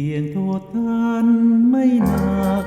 พียงโทษท่านไม่หนัก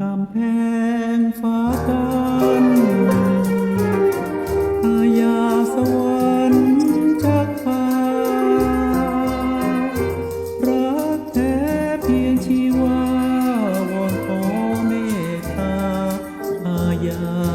กำแพงฟ้ากันอาญาสวรรค์จักฟ้ารักแท้เพียงชีวาวอนขอเมตตาอาญา